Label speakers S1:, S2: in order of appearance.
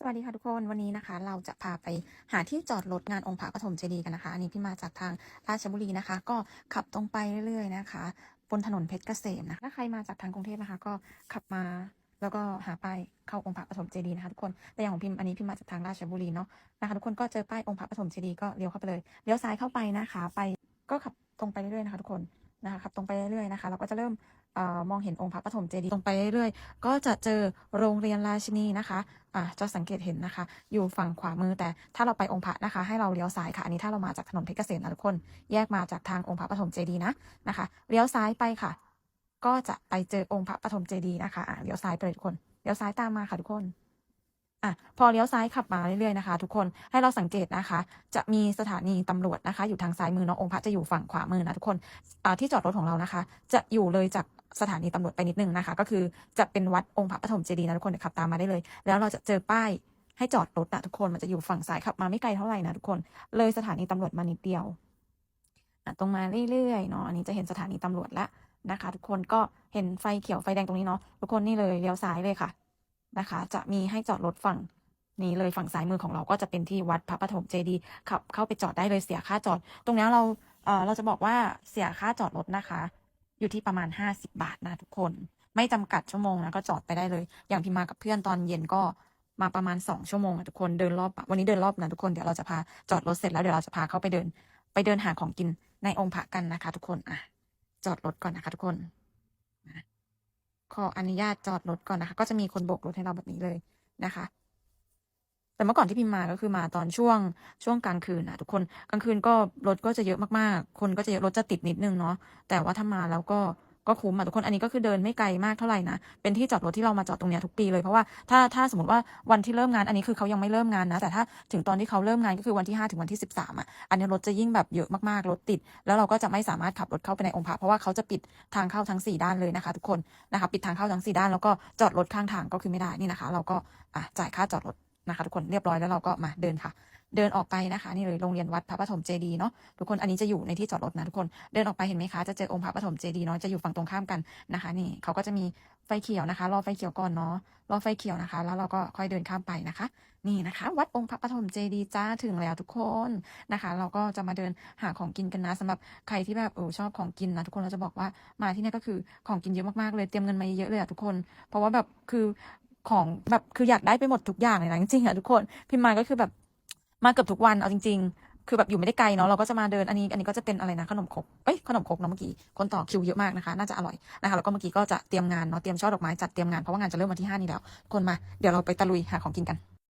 S1: สวัสดีค่ะทุกคนวันนี้นะคะ เราจะพาไปหาที่จอดรถงานองค์พระปฐมเจดีย์กันนะคะ อันนี้พี่มาจากทางราชบุรีนะคะ ก็ขับตรงไปเรื่อยๆนะคะบนถนนเพชรเกษมนะถ้าใครมาจากทางกรุงเทพนะคะ ก็ขับมาแล้วก็หาป้ายเข้าองค์พระปฐมเจดีย์นะคะทุกคนแต่อย่างของพิมพ์อันนี้พิมพ์มาจากทางราชบุรีเนาะนะคะ ทุกคนก็เจอป้ายองค์พระปฐมเจดีย์ก็เลี้ยวเข้าไปเลยเลี้ยวซ้ายเข้าไปนะคะ ไปก็ขับตรงไปเรื่อยๆนะคะ ทุกคน นะคะขับตรงไปเรื่อยๆนะคะ เราก็จะเริ่มออมองเห็นองค์พระปฐมเจดีย์ตรงไปเรื่อยๆ ก็จะเจอโรงเรียนราชินีนะคะอะจะสังเกตเห็นนะคะ อยู่ฝั่งขวามือแต่ถ้าเราไปองค์พระนะคะ ให้เราเลี้ยวซ้ายค่ะ อันนี้ถ้าเรามาจากถนนเพชรเกษมนะทุกคน แยกมาจากทางองค์พระปฐมเจดีย์นะนะคะ เลี้ยวซ้ายไปค่ะ ก็จะไปเจอองค์พระปฐมเจดีย์นะคะะเลี้ยวซ้ายไปเลยทุกคน เลี้ยวซ้ายตามมาค่ะทุกคน อะพอเลี้ยวซ้ายขับมาเรื่อยๆนะคะ ทุกคนให้เราสังเกตนะคะ จะมีสถานีตำรวจนะคะ อยู่ทางซ้ายมือเนาะองค์พระจะอยู่ฝั่งขวามือนะทุกคนอ่าที่จอดรถของเรานะคะ จะอยู่เลยจากสถานีตำรวจไปนิดนึงนะคะ ก็คือจะเป็นวัดองค์พระปฐมเจดีย์นะทุกคนเดี๋ยวขับตามมาได้เลย แล้วเราจะเจอป้ายให้จอดรถนะทุกคนมันจะอยู่ฝั่งซ้ายขับมาไม่ไกลเท่าไหร่นะทุกคนเลยสถานีตำรวจมานิดเดียวตรงมาเรื่อยๆเนาะอันนี้จะเห็นสถานีตำรวจล้วนะคะ ทุกคนก็เห็นไฟเขียวไฟแดงตรงนี้เนาะทุกคนนี่เลยเลี้ยวซ้ายเลยค่ะ นะคะ จะมีให้จอดรถฝั่งนี้เลยฝั่งซ้ายมือของเราก็จะเป็นที่วัดพระปฐมเจดีย์ขับเข้าไปจอดได้เลยเสียค่าจอด ตรงนี้เราเออเราจะบอกว่าเสียค่าจอดรถนะคะ อยู่ที่ประมาณ 50 บาทนะทุกคน ไม่จำกัดชั่วโมงนะก็จอดไปได้เลย อย่างพี่มากับเพื่อนตอนเย็นก็มาประมาณ 2 ชั่วโมงอะทุกคนเดินรอบ วันนี้เดินรอบนะทุกคนเดี๋ยวเราจะพาจอดรถเสร็จแล้วเดี๋ยวเราจะพาเขาไปเดิน ไปเดินหาของกินในองค์พระกันนะคะ ทุกคนอะจอดรถก่อนนะคะทุกคน ออนุญาตจอดรถก่อนนะคะ ก็จะมีคนโบกรถให้เราแบบนี้เลยนะคะ แต่เมื่อก่อนที่พิมพ์มาก็คือมาตอนช่วงช่วงกลางคืนนะทุกคนกลางคืนก็รถก็จะเยอะมากๆ คนก็จะเยอะรถจะติดนิดนึงเนาะแต่ว่าถ้ามาแล้วก็ ก็คุ้มอะทุกคนอันนี้ก็คือเดินไม่ไกลมากเท่าไหร่นะเป็นที่จอดรถที่เรามาจอดตรงเนี้ยทุกปีเลยเพราะว่าถ้าถ้าสมมติว่าวันที่เริ่มงานอันนี้คือเขายังไม่เริ่มงานนะ แต่ถ้าถึงตอนที่เขาเริ่มงานก็คือวันที่ 5 ถึงวันที่ 13อะอันนี้รถจะยิ่งแบบเยอะมากๆรถติด แล้วเราก็จะไม่สามารถขับรถเข้าไปในองค์พระเพราะว่าเขาจะปิดทางเข้าทั้งสี่ด้านเลยนะคะ ทุกคนนะคะปิดทางเข้าทั้งสี่ด้านแล้วก็จอดรถข้างทางก็คือไม่ได้นี่นะคะ เราก็อะจ่ายค่าจอดรถ นะคะ ทุกคนเรียบร้อยแล้วเราก็มาเดินค่ะ เดินออกไปนะคะนี่เลยโรงเรียนวัดพระปฐมเจดีเนาะทุกคนอันนี้จะอยู่ในที่จอดรถนะทุกคนเดินออกไปเห็นไหมคะจะเจอองค์พระปฐมเจดีเนาะจะอยู่ฝั่งตรงข้ามกันนะคะ นี่เขาก็จะมีไฟเขียวนะคะ รอไฟเขียวก่อนเนาะรอไฟเขียวนะคะ แล้วเราก็ค่อยเดินข้ามไปนะคะ นี่นะคะ วัดองค์พระปฐมเจดีจ้าถึงแล้วทุกคนนะคะ เราก็จะมาเดินหาของกินกันนะสำหรับใครที่แบบเออชอบของกินนะทุกคนเราจะบอกว่ามาที่นี่ก็คือของกินเยอะมากๆเลยเตรียมเงินมาเยอะเลยอะทุกคน เพราะว่าแบบคือ ของแบบคืออยากได้ไปหมดทุกอย่างเลยนะจริงๆอะทุกคนพิมมาก็คือแบบมาเกือบทุกวันเอาจริง ๆ คือแบบอยู่ไม่ได้ไกลเนาะเราก็จะมาเดินอันนี้อันนี้ก็จะเป็นอะไรนะขนมครกเอ้ยขนมครกเนาะเมื่อกี้คนต่อคิวเยอะมากนะคะ น่าจะอร่อยนะคะแล้วก็เมื่อกี้ก็จะเตรียมงานเนาะเตรียมช่อดอกไม้จัดเตรียมงานเพราะว่างานจะเริ่มวันที่ห้านี้แล้วคนมาเดี๋ยวเราไปตะลุยหาของกินกัน